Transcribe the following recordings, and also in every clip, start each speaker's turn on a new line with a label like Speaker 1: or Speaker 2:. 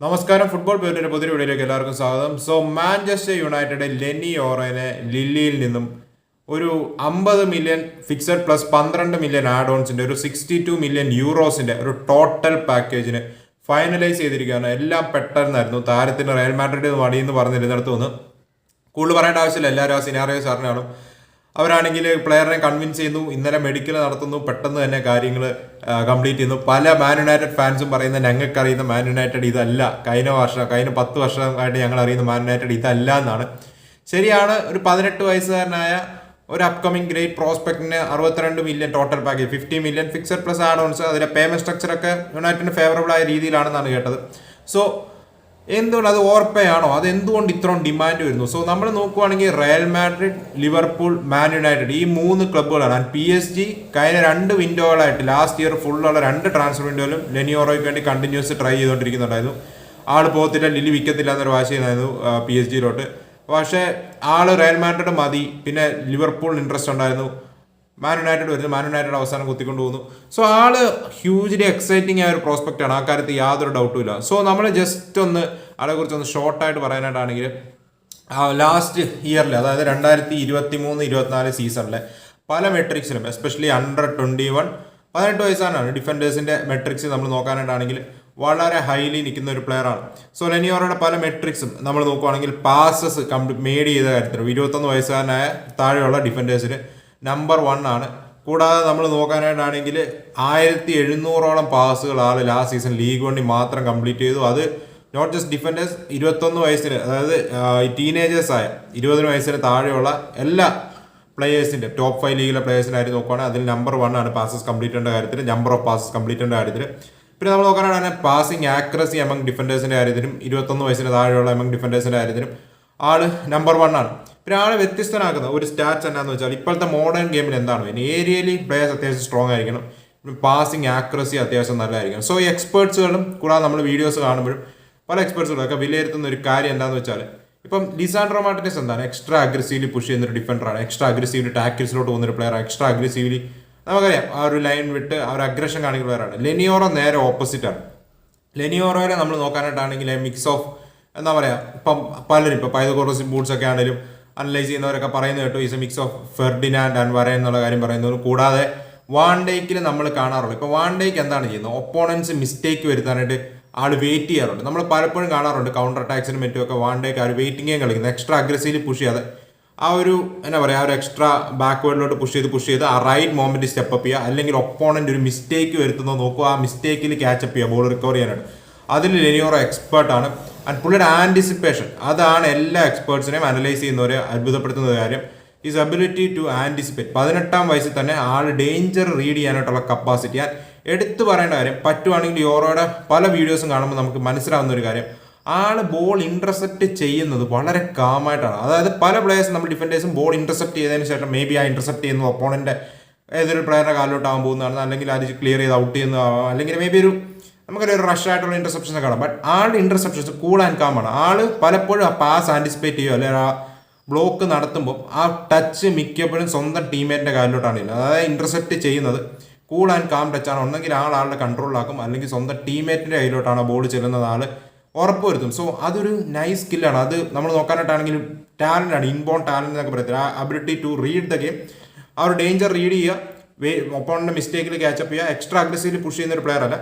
Speaker 1: നമസ്കാരം. ഫുട്ബോൾ പേരിന്റെ പുതിയ വീഡിയോയിലേക്ക് എല്ലാവർക്കും സ്വാഗതം. സോ മാഞ്ചസ്റ്റർ യുണൈറ്റഡ് ലെനി ഓറനെ ലില്ലിയിൽ നിന്നും ഒരു അമ്പത് മില്യൺ ഫിക്സഡ് പ്ലസ് പന്ത്രണ്ട് മില്യൺ ആഡ് ഓൺസിന്റെ ഒരു സിക്സ്റ്റി ടു മില്യൺ യൂറോസിന്റെ ഒരു ടോട്ടൽ പാക്കേജിന് ഫൈനലൈസ് ചെയ്തിരിക്കുകയാണ്. എല്ലാം പെട്ടെന്നായിരുന്നു. താരത്തിന് റയൽ മാഡ്രിഡ് മടിയെന്ന് പറഞ്ഞിരുന്നിടത്ത് നിന്ന് കൂടുതൽ പറയേണ്ട ആവശ്യമില്ല. എല്ലാവരും ആ സിനാറിയോ സാറിനാണ് അവരാണെങ്കിൽ പ്ലെയറിനെ കൺവിൻസ് ചെയ്യുന്നു ഇന്നലെ മെഡിക്കൽ നടത്തുന്നു പെട്ടെന്ന് തന്നെ കാര്യങ്ങൾ കംപ്ലീറ്റ് ചെയ്യുന്നു. പല മാൻ യുണൈറ്റഡ് ഫാൻസും പറയുന്ന ഞങ്ങൾക്ക് അറിയുന്ന മാൻ യുണൈറ്റഡ് ഇതല്ല. കഴിഞ്ഞ വർഷം കഴിഞ്ഞ പത്ത് വർഷമായിട്ട് ഞങ്ങൾ അറിയുന്ന മാൻ യുണൈറ്റഡ് ഇതല്ല എന്നാണ്. ശരിയാണ് ഒരു പതിനെട്ട് വയസ്സുകാരനായ ഒരു അപ്കമിങ് ഗ്രേറ്റ് പ്രോസ്പെക്ടിന് അറുപത്തിരണ്ട് million total package fifty million fixed plus add ons അതിലെ പേയ്മെന്റ് സ്ട്രക്ചർ ഒക്കെ യുണൈറ്റഡിന് ഫേവറബിൾ ആയ രീതിയിലാണെന്നാണ് കേട്ടത്. സോ എന്തുകൊണ്ട് അത് ഓർപ്പയാണോ അത് എന്തുകൊണ്ട് ഇത്രയും ഡിമാൻഡ് വരുന്നു? സോ നമ്മൾ നോക്കുവാണെങ്കിൽ Real Madrid Liverpool Man United ഈ മൂന്ന് ക്ലബ്ബുകളാണ് പി എസ് ജി കഴിഞ്ഞ രണ്ട് വിൻഡോകളായിട്ട് ലാസ്റ്റ് ഇയർ ഫുള്ളുള്ള രണ്ട് ട്രാൻസ്ഫർ വിൻഡോയിലും ലെനിയോറോയ്ക്ക് വേണ്ടി കണ്ടിന്യൂസ് ട്രൈ ചെയ്തുകൊണ്ടിരിക്കുന്നുണ്ടായിരുന്നു. ആൾ പോകത്തില്ല ലിലി വിൽക്കത്തില്ല എന്നൊരു വാശിയായിരുന്നു പി എസ് ജിയിലോട്ട് പക്ഷേ ആൾ റയൽ മാഡ്രിഡ് മതി പിന്നെ ലിവർപൂളിന് ഇൻട്രസ്റ്റ് ഉണ്ടായിരുന്നു. മാൻ യുണൈറ്റഡ് വരുന്നു. മാൻ യുണൈറ്റഡ് അവസാനം കുത്തിക്കൊണ്ട് പോകുന്നു. സോ ആൾ ഹ്യൂജ്ലി എക്സൈറ്റിംഗ് ആയ ഒരു പ്രോസ്പെക്റ്റ് ആണ്. ആ കാര്യത്തിൽ യാതൊരു ഡൗട്ടും ഇല്ല. സോ നമ്മൾ ജസ്റ്റ് ഒന്ന് ആളെ കുറിച്ച് ഒന്ന് ഷോർട്ടായിട്ട് പറയാനായിട്ടാണെങ്കിൽ ലാസ്റ്റ് ഇയറിൽ അതായത് രണ്ടായിരത്തി ഇരുപത്തി മൂന്ന് ഇരുപത്തിനാല് സീസണിലെ പല മെട്രിക്സിലും എസ്പെഷ്യലി അണ്ടർ ട്വന്റി വൺ പതിനെട്ട് വയസ്സാണ്. ഡിഫൻഡേഴ്സിന്റെ മെട്രിക്സ് നമ്മൾ നോക്കാനായിട്ടാണെങ്കിൽ വളരെ ഹൈലി നിൽക്കുന്ന ഒരു പ്ലെയറാണ് സോ ലെനിയോറയുടെ പല മെട്രിക്സും നമ്മൾ നോക്കുവാണെങ്കിൽ പാസസ് കംപ്ലീറ്റ് മേഡ് ചെയ്ത കാര്യത്തിൽ ഇരുപത്തൊന്ന് വയസ്സുകാരനായ താഴെയുള്ള ഡിഫൻഡേഴ്സിന് നമ്പർ വൺ ആണ്. കൂടാതെ നമ്മൾ നോക്കാനായിട്ടാണെങ്കിൽ ആയിരത്തി എഴുന്നൂറോളം പാസുകൾ ആൾ ലാസ്റ്റ് സീസൺ ലീഗ് വണ്ടി മാത്രം കംപ്ലീറ്റ് ചെയ്തു. അത് നോട്ട് ജസ്റ്റ് ഡിഫൻഡേഴ്സ് ഇരുപത്തൊന്ന് വയസ്സിന് അതായത് ടീനേജേഴ്സ് ആയ ഇരുപതിന് വയസ്സിന് താഴെയുള്ള എല്ലാ പ്ലേയേഴ്സിന്റെ ടോപ്പ് ഫൈവ് ലീഗിലെ പ്ലേയേഴ്സിന്റെ കാര്യം നോക്കുകയാണെങ്കിൽ അതിൽ നമ്പർ വൺ ആണ് പാസസ് കംപ്ലീറ്റ് ചെയ്യേണ്ട കാര്യത്തിൽ നമ്പർ ഓഫ് പാസസ് കംപ്ലീറ്റ് ചെയ്യേണ്ട കാര്യത്തിൽ പിന്നെ നമ്മൾ നോക്കാനാണ് പാസിംഗ് ആക്രസി എമംഗ് ഡിഫൻഡേഴ്സിന്റെ കാര്യത്തിലും ഇരുപത്തൊന്ന് വയസ്സിന് താഴെയുള്ള എമംഗ് ഡിഫൻഡേഴ്സിന്റെ കാര്യത്തിലും ആൾ നമ്പർ വൺ ആണ്. ആളെ വ്യത്യസ്തനാക്കുന്ന ഒരു സ്റ്റാറ്റ്സ് എന്നാന്ന് വെച്ചാൽ ഇപ്പോഴത്തെ മോഡേൺ ഗെയിമിൽ എന്താണ്? പിന്നെ ഏരിയയിൽ പ്ലേയേഴ്സ് അത്യാവശ്യം സ്ട്രോങ് ആയിരിക്കണം. പാസിംഗ് ആക്രസി അത്യാവശ്യം നല്ലതായിരിക്കണം. സോ എക്സ്പേർട്സുകളും കൂടാതെ നമ്മൾ വീഡിയോസ് കാണുമ്പോഴും പല എക്സ്പേർട്സുകളും ഒക്കെ വിലയിരുത്തുന്ന ഒരു കാര്യം എന്താണെന്ന് വെച്ചാൽ ഇപ്പം ലിസാൻഡ്രോ മാർട്ടിനസ് എന്താണ്? എക്സ്ട്രാ അഗ്രസീവ്ലി പുഷ് ചെയ്യുന്ന ഒരു ഡിഫൻഡറാണ് എക്സ്ട്രാ അഗ്രസീവ്ലി ടാക്കിൾസിലോട്ട് പോകുന്ന ഒരു പ്ലെയറാണ് എക്സ്ട്രാ അഗ്രസീവ്ലി നമുക്കറിയാം ആ ഒരു ലൈൻ വിട്ട് ആ ഒരു അഗ്രഷൻ കാണിക്കുന്ന പ്ലെയറാണ് ലെനിയോറോ നേരെ ഓപ്പോസിറ്റാണ് ആണ്. ലെനിയോറോയെ നമ്മൾ നോക്കാനായിട്ടാണെങ്കിൽ മിക്സ് ഓഫ് എന്താ പറയുക ഇപ്പം പലരും ഇപ്പം പൈതകോറോസി ബൂട്ട്സ് ഒക്കെ ആണെങ്കിലും അനലൈസ് ചെയ്യുന്നവരൊക്കെ പറയുന്നത് കേട്ടോ is a mix of Ferdinand and Varane എന്നുള്ള കാര്യം പറയുന്നത് കൂടാതെ വാണ്ടേക്കിൽ നമ്മൾ കാണാറുള്ളൂ ഇപ്പോൾ വാണ്ടേക്ക് എന്താണ് ചെയ്യുന്നത്? ഒപ്പോണൻസ് മിസ്റ്റേക്ക് വരുത്താനായിട്ട് ആൾ വെയിറ്റ് ചെയ്യാറുണ്ട്. നമ്മൾ പലപ്പോഴും കാണാറുണ്ട് കൗണ്ടർ അറ്റാക്സിനും മറ്റും ഒക്കെ വാൺ ഡേക്ക് ആ ഒരു വെയിറ്റിംഗ് ഗെയിം കളിക്കുന്നത്. എക്സ്ട്രാ അഗ്രസീവ്ലി പുഷ് ചെയ്യാതെ. ആ ഒരു എന്നാ പറയുക ആ ഒരു എക്സ്ട്രാ ബാക്ക്വേർഡിലോട്ട് പുഷ് ചെയ്ത് പുഷ് ചെയ്ത് ആ റൈറ്റ് മോമെന്റ് സ്റ്റെപ്പ് അപ്പ് ചെയ്യുക. അല്ലെങ്കിൽ ഒപ്പോണന്റ് ഒരു മിസ്റ്റേക്ക് വരുത്തുന്നത് നോക്കുക. ആ മിസ്റ്റേക്കിൽ ക്യാച്ചപ്പ് ചെയ്യുക. ബോൾ റിക്കവർ ചെയ്യാനായിട്ട്. അതിൽ ലെനിയോറോ എക്സ്പേർട്ടാണ് പുള്ളിയുടെ ആന്റിസിപ്പേഷൻ അതാണ് എല്ലാ എക്സ്പേർട്സിനെയും അനലൈസ് ചെയ്യുന്നവരെ അത്ഭുതപ്പെടുത്തുന്ന കാര്യം. ഈസ് അബിലിറ്റി ടു ആന്റിസിപ്പേറ്റ് പതിനെട്ടാം വയസ്സിൽ തന്നെ ആൾ ഡേഞ്ചർ റീഡ് ചെയ്യാനായിട്ടുള്ള കപ്പാസിറ്റി ഞാൻ എടുത്തു പറയേണ്ട കാര്യം പറ്റുവാണെങ്കിൽ യോറോയുടെ പല വീഡിയോസും കാണുമ്പോൾ നമുക്ക് മനസ്സിലാവുന്ന ഒരു കാര്യം. ആൾ ബോൾ ഇന്റർസെപ്റ്റ് ചെയ്യുന്നത് വളരെ കാമായിട്ടാണ് അതായത് പല പ്ലേയേഴ്സും നമ്മൾ ഡിഫൻഡേഴ്സും ബോൾ ഇന്റർസെപ്റ്റ് ചെയ്തതിന് ശേഷം മേ ബി ആ ഇന്റർസെപ്റ്റ് ചെയ്യുന്ന ഒപ്പോണന്റെ ഏതൊരു പ്ലെയറുടെ കാലിലോട്ടാകാൻ പോകുന്നതാണ്. അല്ലെങ്കിൽ അത് ക്ലിയർ ചെയ്ത് ഔട്ട് ചെയ്യുന്നതാവാം. അല്ലെങ്കിൽ മേ ബി ഒരു നമുക്കൊരു റഷ് ആയിട്ടുള്ള ഇന്റർസെപ്ഷൻസ് കാണാം. ബട്ട് ആളുടെ ഇന്റർസെപ്ഷൻസ് കൂൾ ആൻഡ് കാം കാമാണ് ആൾ പലപ്പോഴും ആ പാസ് ആന്റിസിപ്പേറ്റ് ചെയ്യുക അല്ലെങ്കിൽ ആ ബ്ലോക്ക് നടത്തുമ്പോൾ ആ ടച്ച് മിക്കപ്പോഴും സ്വന്തം ടീമേറ്റിന്റെ കാലിലോട്ടാണ് ഇല്ല അതായത് ഇന്റർസെപ്റ്റ് ചെയ്യുന്നത് കൂൾ ആൻഡ് കാം ടച്ചാണ് ഒന്നെങ്കിൽ ആൾ ആളുടെ കൺട്രോളിലാക്കും അല്ലെങ്കിൽ സ്വന്തം ടീമേറ്റിന്റെ കയ്യിലോട്ടാണ് ബോൾ ചെല്ലുന്നത് ആൾ ഉറപ്പുവരുത്തും. സോ അതൊരു നൈസ് സ്കില്ലാണ് അത് നമ്മൾ നോക്കാനായിട്ടാണെങ്കിലും ടാലന്റ് ആണ്. ഇൻബോൺ ടാലന്റ് എന്നൊക്കെ പറയത്തില്ല? ആ ability to read the game ആ ഒരു ഡേഞ്ചർ റീഡ് ചെയ്യുക. ഒപ്പോണിന്റെ മിസ്റ്റേക്കിൽ ക്യാച്ചപ്പ് ചെയ്യുക. എക്സ്ട്രാ അഗ്രസീവ്ലി പുഷ് ചെയ്യുന്ന ഒരു പ്ലെയർ അല്ല.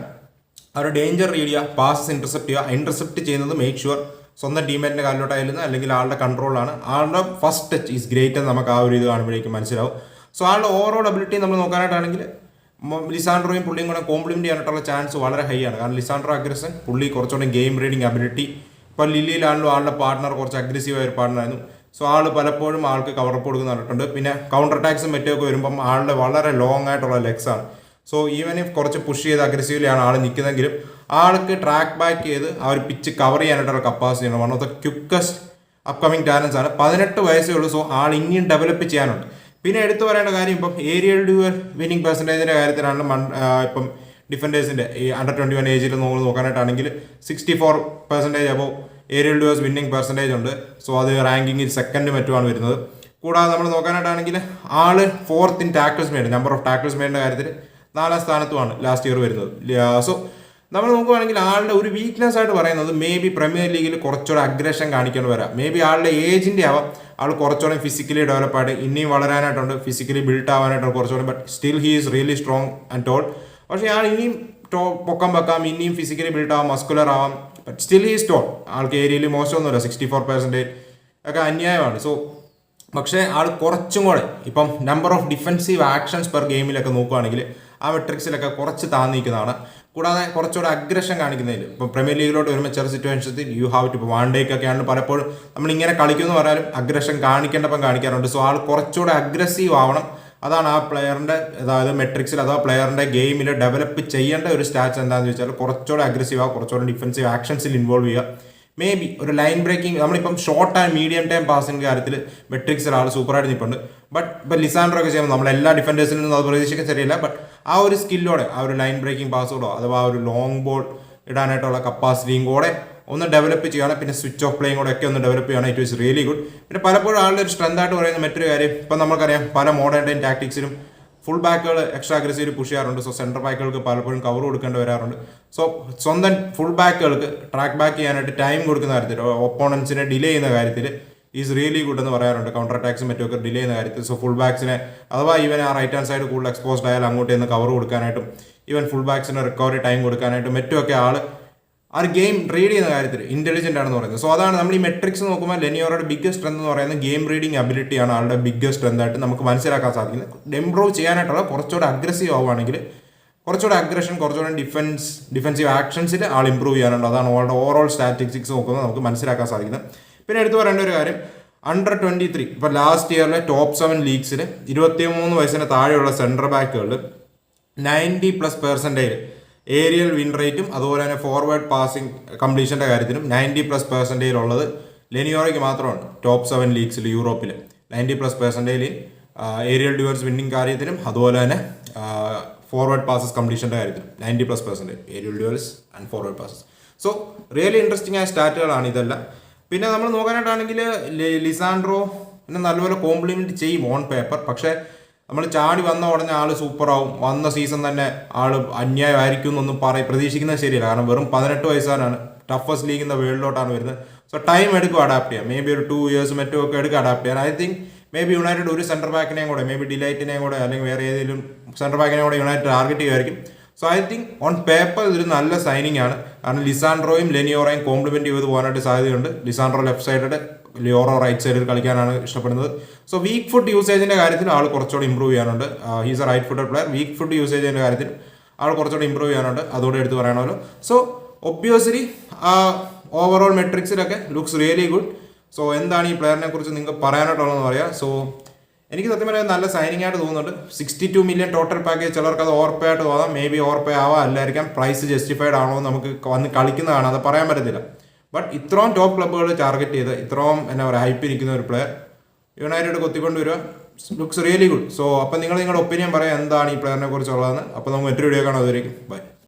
Speaker 1: ഒരു ഡേഞ്ചർ റീഡ് ചെയ്യുക പാസസ് ഇന്റർസെപ്റ്റ് ചെയ്യുക ഇന്റർസെപ്റ്റ് ചെയ്യുന്നത് മേക്ക് ഷുവർ സ്വന്തം ടീമേറ്റിന്റെ കാലിലോട്ടായിരുന്നു അല്ലെങ്കിൽ ആളുടെ കൺട്രോളാണ് ആളുടെ ഫസ്റ്റ് ടച്ച് ഈസ് ഗ്രേറ്റ് എന്ന് നമുക്ക് ആ ഒരു ഇത് കാണുമ്പോഴേക്കും മനസ്സിലാവും. സോ ആളുടെ ഓവറോൾ അബിലിറ്റി നമ്മൾ നോക്കാനായിട്ടാണെങ്കിൽ ലിസാൻഡ്രോയും പുള്ളിയും കൂടെ കോംപ്ലിമെന്റ് ചെയ്യാനായിട്ടുള്ള ചാൻസ് വളരെ ഹൈ ആണ്. കാരണം ലിസാൻഡ്രോ അഗ്രസൻ പുള്ളി കുറച്ചുകൂടെ ഗെയിം റീഡിങ് അബിലിറ്റി ഇപ്പോൾ ലില്ലിയിലാണല്ലോ ആളുടെ പാർട്ണർ കുറച്ച് അഗ്രസീവായ ഒരു പാർട്ണറായിരുന്നു സോ ആൾ പലപ്പോഴും ആൾക്ക് കവറപ്പ് കൊടുക്കുന്ന കണ്ടിട്ടുണ്ട് പിന്നെ കൗണ്ടർ അറ്റാക്സും മറ്റൊക്കെ വരുമ്പം ആളുടെ വളരെ ലോങ് ആയിട്ടുള്ള ലെഗ്സ് ആണ്. സോ ഈവൻ ഇഫ് കുറച്ച് പുഷ് ചെയ്ത് അഗ്രസീവ്ലിയാണ് ആൾ നിൽക്കുന്നതെങ്കിലും ആൾക്ക് ട്രാക്ക് ബാക്ക് ചെയ്ത് ആ ഒരു പിച്ച് കവർ ചെയ്യാനായിട്ടുള്ള കപ്പാസിറ്റി ആണ് one of the quickest upcoming talents ആണ്. പതിനെട്ട് വയസ്സേ ഉള്ളൂ. സോ ആൾ ഇനിയും ഡെവലപ്പ് ചെയ്യാനുണ്ട്. പിന്നെ എടുത്തു പറയേണ്ട കാര്യം ഇപ്പം ഏരിയൽ ഡ്യൂവൽ വിന്നിംഗ് പെർസെന്റേജിന്റെ കാര്യത്തിലാണ് ഇപ്പം ഡിഫൻഡേഴ്സിന്റെ ഈ അണ്ടർ ട്വന്റി വൺ ഏജിൽ നമ്മൾ നോക്കാനായിട്ടാണെങ്കിൽ സിക്സ്റ്റി ഫോർ പെർസെന്റേജ് അപ്പോൾ ഏരിയൽ ഡ്യൂവേഴ്സ് വിന്നിംഗ് പെർസെന്റേജ് ഉണ്ട്. സോ അത് റാങ്കിങ്ങിൽ സെക്കൻഡ് മറ്റുമാണ് വരുന്നത്. കൂടാതെ നമ്മൾ നോക്കാനായിട്ടാണെങ്കിൽ ആൾ fourth in tackles made number of tackles മെയ്ഡിന്റെ കാര്യത്തിൽ നാലാം സ്ഥാനത്തുമാണ് ലാസ്റ്റ് ഇയർ വരുന്നത്. സോ നമ്മൾ നോക്കുവാണെങ്കിൽ ആളുടെ ഒരു വീക്ക്നെസ് ആയിട്ട് പറയുന്നത് മേ ബി പ്രീമിയർ ലീഗിൽ കുറച്ചുകൂടെ അഗ്രഷൻ കാണിക്കേണ്ടി വരാം. മേ ബി ആളുടെ ഏജിന്റെ ആവാം. ആൾ കുറച്ചുകൂടെ ഫിസിക്കലി ഡെവലപ്പായിട്ട് ഇനിയും വളരാനായിട്ടുണ്ട് ഫിസിക്കലി ബിൽഡ് ആവാനായിട്ടുണ്ട് കുറച്ചുകൂടെ but still he is really strong and tall പക്ഷേ ആൾ ഇനിയും ടോ പൊക്കം വെക്കാം ഇനിയും ഫിസിക്കലി ബിൽഡ് ആവാം മസ്കുലർ ആവാം but still he is tall ആൾക്ക് ഏരിയയിൽ മോശമൊന്നുമില്ല സിക്സ്റ്റി ഫോർ പെർസെന്റേജ് ഒക്കെ അന്യായമാണ്. സോ പക്ഷേ ആൾ കുറച്ചും കൂടെ ഇപ്പം number of defensive actions per ഗെയിമിലൊക്കെ നോക്കുകയാണെങ്കിൽ ആ മെട്രിക്സിലൊക്കെ കുറച്ച് താന്നിരിക്കുന്നതാണ് കൂടാതെ കുറച്ചുകൂടെ അഗ്രഷൻ കാണിക്കുന്നതിൽ. ഇപ്പോൾ പ്രീമിയർ ലീഗിലോട്ട് വരുമ്പോൾ ചില സിറ്റുവേഷൻസിൽ യു ഹാവ് ടു ഇപ്പോൾ വൺ ഡേക്കൊക്കെ ആണ് പലപ്പോഴും നമ്മൾ ഇങ്ങനെ കളിക്കുമെന്ന് പറഞ്ഞാലും അഗ്രഷൻ കാണിക്കേണ്ടപ്പം കാണിക്കാറുണ്ട്. സോ ആൾ കുറച്ചുകൂടെ അഗ്രസീവ് ആവണം. അതാണ് ആ പ്ലെയറിന്റെ അതായത് മെട്രിക്സിൽ അഥവാ പ്ലെയറിന്റെ ഗെയിമിൽ ഡെവലപ്പ് ചെയ്യേണ്ട ഒരു സ്റ്റാറ്റ്സ് എന്താണെന്ന് ചോദിച്ചാൽ കുറച്ചുകൂടെ അഗ്രസീവ് ആവുക കുറച്ചുകൂടെ ഡിഫൻസീവ് ആക്ഷൻസിൽ ഇൻവോൾവ് ചെയ്യുക. മേ ബി ഒരു ലൈൻ ബ്രേക്കിംഗ് നമ്മളിപ്പം short and medium time passing കാര്യത്തിൽ മെട്രിക്സിൽ ആൾ സൂപ്പറായിട്ട് നിൽപ്പുണ്ട് ബട്ട് ഇപ്പം ലിസാൻഡ്രോ ഒക്കെ ചെയ്യുമ്പോൾ നമ്മൾ എല്ലാ ഡിഫൻഡേഴ്സിൽ നിന്നും അത് പ്രതീക്ഷിക്കാൻ ശരിയല്ല. ബട്ട് ആ ഒരു സ്കില്ലോടെ ആ ഒരു ലൈൻ ബ്രേക്കിംഗ് പാസോടോ അഥവാ ആ ഒരു ലോങ് ബോൾ ഇടാനായിട്ടുള്ള കപ്പാസിറ്റിയും കൂടെ ഒന്ന് ഡെവലപ്പ് ചെയ്യുകയാണ് പിന്നെ സ്വിച്ച് ഓഫ് പ്ലേയും കൂടെ ഒക്കെ ഒന്ന് ഡെവലപ്പ് ചെയ്യണം ഇറ്റ് ഈസ് റിയലി ഗുഡ് പിന്നെ പലപ്പോഴും ആളുടെ ഒരു സ്ട്രെങ്ത് ആയിട്ട് പറയുന്ന മറ്റൊരു കാര്യം ഇപ്പം നമുക്കറിയാം പല മോഡേൺ ടൈം ടാക്ടിക്സിലും ഫുൾ ബാക്കുകൾ എക്സ്ട്രാ അഗ്രസീവ് പുഷ് ചെയ്യാറുണ്ട്. സോ സെന്റർ ബാക്കുകൾക്ക് പലപ്പോഴും കവർ കൊടുക്കേണ്ടി വരാറുണ്ട്. സോ സ്വന്തം ഫുൾ ബാക്കുകൾക്ക് ട്രാക്ക് ബാക്ക് ചെയ്യാനായിട്ട് ടൈം കൊടുക്കുന്ന കാര്യത്തിൽ ഒപ്പോണൻസിനെ ഡിലേ ചെയ്യുന്ന കാര്യത്തിൽ ഈസ് റിയലി ഗുഡ് എന്ന് പറയാറുണ്ട്. കൗണ്ടർ അറ്റാക്സും മറ്റുമൊക്കെ ഡിലേ ചെയ്യുന്ന കാര്യത്തിൽ. സോ ഫുൾ ബാക്സിനെ അഥവാ ഈവൻ ആ റൈറ്റ് ഹാൻഡ് സൈഡ് കൂടുതൽ എക്സ്പോസ്ഡ് ആയാൽ അങ്ങോട്ട് നിന്ന് കവർ കൊടുക്കാനായിട്ടും ഈവൻ ഫുൾ ബാക്സിന് റിക്കവറി ടൈം കൊടുക്കാനായിട്ടും മറ്റുമൊക്കെ ആൾ ആ ഗെയിം റീഡ് ചെയ്യുന്ന കാര്യത്തിൽ ഇന്റലിജന്റ് ആണെന്ന് പറയുന്നത്. സോ അതാണ് നമ്മൾ ഈ മെട്രിക്സ് നോക്കുമ്പോൾ ലെനിയോറയുടെ ബിഗ്ഗസ്റ്റ് സ്ട്രെങ്ത് എന്ന് പറയുന്നത് ഗെയിം റീഡിംഗ് അബിലിറ്റിയാണ് ആളുടെ ബിഗ്ഗസ്റ്റ് സ്ട്രെങ്ത് ആയിട്ട് നമുക്ക് മനസ്സിലാക്കാൻ സാധിക്കുന്നത്. ഇംപ്രൂവ് ചെയ്യാനായിട്ടുള്ള കുറച്ചുകൂടെ അഗ്രസീവ് ആവുകയാണെങ്കിൽ കുറച്ചുകൂടെ അഗ്രഷൻ കുറച്ചുകൂടെ ഡിഫൻസ് ഡിഫൻസീവ് ആക്ഷൻസിൽ ആൾ ഇംപ്രൂവ് ചെയ്യാനുണ്ട്. അതാണ് അവളുടെ ഓവറോൾ സ്റ്റാറ്റിസ്റ്റിക്സ് നോക്കുന്നത് നമുക്ക് മനസ്സിലാക്കാൻ സാധിക്കുന്നത്. പിന്നെ എടുത്തു പറയേണ്ട ഒരു കാര്യം അണ്ടർ ട്വന്റി ത്രീ ഇപ്പോൾ ലാസ്റ്റ് ഇയറിലെ ടോപ്പ് സെവൻ ലീഗ്സിൽ ഇരുപത്തിമൂന്ന് വയസ്സിന് താഴെയുള്ള central ബാക്കുകളിൽ ninety plus percentage aerial win റേറ്റും അതുപോലെ തന്നെ ഫോർവേഡ് പാസിംഗ് കംപ്ലീഷന്റെ കാര്യത്തിലും നയന്റി പ്ലസ് പെർസെന്റേജിൽ ഉള്ളത് ലെനിയോറയ്ക്ക് മാത്രമാണ് ടോപ്പ് സെവൻ ലീഗ്സിൽ യൂറോപ്പിൽ നയന്റി പ്ലസ് പെർസെന്റേജിൽ ഏരിയൽ ഡിവേഴ്സ് വിന്നിങ് കാര്യത്തിലും അതുപോലെ തന്നെ ഫോർവേഡ് പാസസ് കംപ്ലീഷന്റെ കാര്യത്തിലും ninety plus percentage aerial duels and forward passes so really interesting ആയ സ്റ്റാറ്റുകളാണ് ഇതെല്ലാം. പിന്നെ നമ്മൾ നോക്കാനായിട്ടാണെങ്കിൽ ലിസാൻഡ്രോ പിന്നെ നല്ലപോലെ കോംപ്ലിമെന്റ് ചെയ്യും ഓൺ പേപ്പർ പക്ഷേ നമ്മൾ ചാടി വന്ന ഉടനെ ആൾ സൂപ്പറാവും. വന്ന സീസൺ തന്നെ ആൾ അന്യായമായിരിക്കും എന്നൊന്നും പറയും പ്രതീക്ഷിക്കുന്നത് ശരിയല്ല. കാരണം വെറും പതിനെട്ട് വയസ്സാണ്. ടഫസ്റ്റ് ലീഗ് എന്ന വേൾഡിലോട്ടാണ് വരുന്നത്. സോ ടൈം എടുക്കും അഡാപ്റ്റ് ചെയ്യാൻ. മേ ബി ഒരു ടു ഇയേഴ്സ് മറ്റും ഒക്കെ എടുക്കും അഡാപ്റ്റ് ചെയ്യാൻ. I think maybe United ഒരു സെന്റർ ബാക്കിനെയും കൂടെ മേ ബി ഡിലൈറ്റിനെയും കൂടെ അല്ലെങ്കിൽ വേറെ ഏതെങ്കിലും സെന്റർ ബാക്കിനെയും കൂടെ United target ചെയ്യുമായിരിക്കും. So I think on paper ഇതൊരു നല്ല സൈനിങ് ആണ്. കാരണം ലിസാൻഡ്രോയും ലെനിയോറയും കോംപ്ലിമെന്റ് ചെയ്ത് പോകാനായിട്ട് സാധ്യതയുണ്ട്. Lisandro left side Yoro right സൈഡിൽ കളിക്കാനാണ് ഇഷ്ടപ്പെടുന്നത്. സോ വീക്ക് ഫുഡ് യൂസേജിന്റെ കാര്യത്തിൽ ആൾ കുറച്ചുകൂടി ഇമ്പ്രൂവ് ചെയ്യാനുണ്ട്. He's a right foot player weak foot യൂസേജിന്റെ കാര്യത്തിൽ ആൾ കുറച്ചുകൂടി ഇമ്പ്രൂവ് ചെയ്യാനുണ്ട്. അതുകൂടെ എടുത്ത് പറയണമല്ലോ സോ ഒബ്വിയസ്ലി ഓവറോൾ മെട്രിക്സിലൊക്കെ ലുക്സ് റിയലി ഗുഡ് സോ എന്താണ് ഈ പ്ലെയറിനെ കുറിച്ച് നിങ്ങൾക്ക് പറയാനായിട്ടുള്ളതെന്ന് പറയാം. സോ എനിക്ക് സത്യം പറയാൻ നല്ല സൈനിങ് ആയിട്ട് തോന്നുന്നുണ്ട്. Sixty two million total package ചിലർക്ക് അത് ഓവർ പേ ആയിട്ട് തോന്നാം. മേ ബി ഓവർ പേ ആവാം. അല്ലായിരിക്കാം പ്രൈസ് ജസ്റ്റിഫൈഡ് ആണോ നമുക്ക് വന്ന് കളിക്കുന്നതാണ്. അത് പറയാൻ പറ്റത്തില്ല. ബട്ട് ഇത്രയും ടോപ്പ് ക്ലബ്ബുകൾ ടാർഗറ്റ് ചെയ്ത് ഇത്രയും എന്നാ പറയുക ഹൈപ്പ് ഇരിക്കുന്ന ഒരു പ്ലെയർ യുണൈറ്റഡ് കൊത്തിക്കൊണ്ട് വരിക ലുക്സ് റിയലി ഗുഡ് സോ അപ്പം നിങ്ങൾ നിങ്ങളുടെ ഒപ്പീനിയൻ പറയാം. എന്താണ് ഈ പ്ലെയറിനെ കുറിച്ചുള്ളതെന്ന്. അപ്പോൾ നമുക്ക് മറ്റൊരു വീഡിയോ കാണാം. അതുവരേക്കും. ബൈ